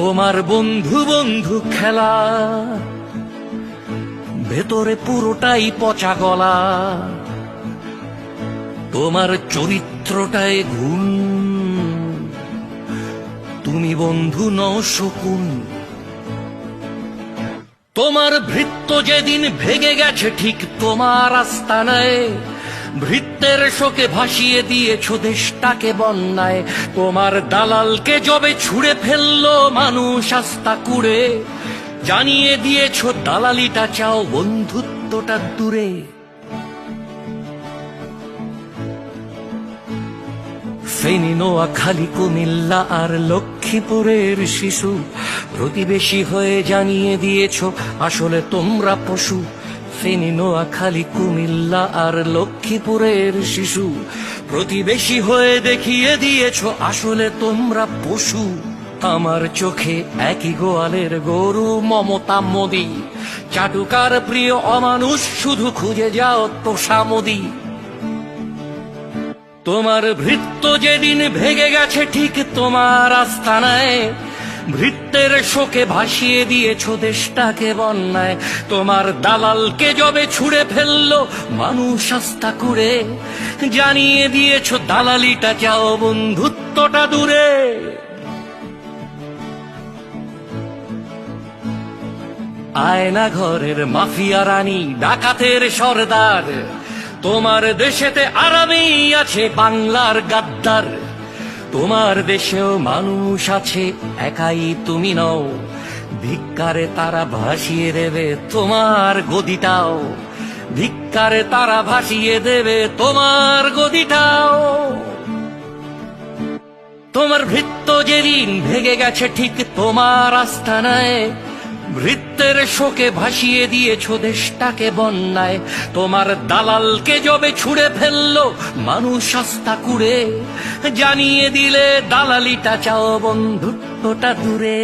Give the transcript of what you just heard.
তোমার বন্ধু বন্ধু খেলা। ভেতরে পুরোটাই পচা গলা। তোমার চরিত্রটায় ঘুম তুমি বন্ধু নও শকুন। তোমার ভৃত্য যেদিন ভেগে গেছে ঠিক তোমার আস্তানায় ভৃত্যের শোকে ভাসিয়ে দিয়েছ দেশটাকে বন্যায়। তোমার দালালকে জবে ছুঁড়ে ফেলল মানুষ আস্তা কুড়ে। জানিয়ে দিয়েছ দালালিটা চাও বন্ধুত্বটা দূরে। ফেনী নোয়াখালী কুমিল্লা আর লক্ষ্মীপুরের শিশু। প্রতিবেশী হয়ে জানিয়ে দিয়েছ আসলে তোমরা পশু। ফেনী নোয়াখালী, কুমিল্লা আর লক্ষ্মীপুরের শিশু। প্রতিবেশী হয়ে দেখিয়ে দিয়েছ, আসলে তোমরা পশু। আমার চোখে একই গোয়ালের গরু মমতা মোদি। চাটুকার প্রিয় অমানুষ, শুধু খুঁজে যাও তোষা মোদি। তোমার ভৃত্য যেদিন ভেগে গেছে, ঠিক তোমার আস্তানায় ভৃত্যের শোকে ভাসিয়ে দিয়েছ দেশটাকে বন্যায়। তোমার দালালকে জবে ছুঁড়ে ফেলল মানুষ আস্থা করে। জানিয়ে দিয়েছ দালালিটা চাও বন্ধুত্বটা দূরে। আয়না ঘরের মাফিয়া রানী, ডাকাতের সর্দার। তোমার দেশেতে আরামেই আছে বাংলার গাদ্দার। তোমার দেশেও মানুষ আছে, একাই তুমি নও। ভিক্ষারে তারা ভাসিয়ে দেবে তোমার গদিটাও। ভিক্ষারে তারা ভাসিয়ে দেবে তোমার গদিটাও। তোমার ভৃত্য যেদিন ভেঙে গেছে, ঠিক তোমার আস্থানায় ভৃত্যের শোকে ভাসিয়ে দিয়েছ দেশটাকে বন্যায়। তোমার দালালকে জবে ছুড়ে ফেলল মানুষ আস্থা কুড়ে জানিয়ে দিলে দালালিটা চাও বন্ধুত্বটা দূরে।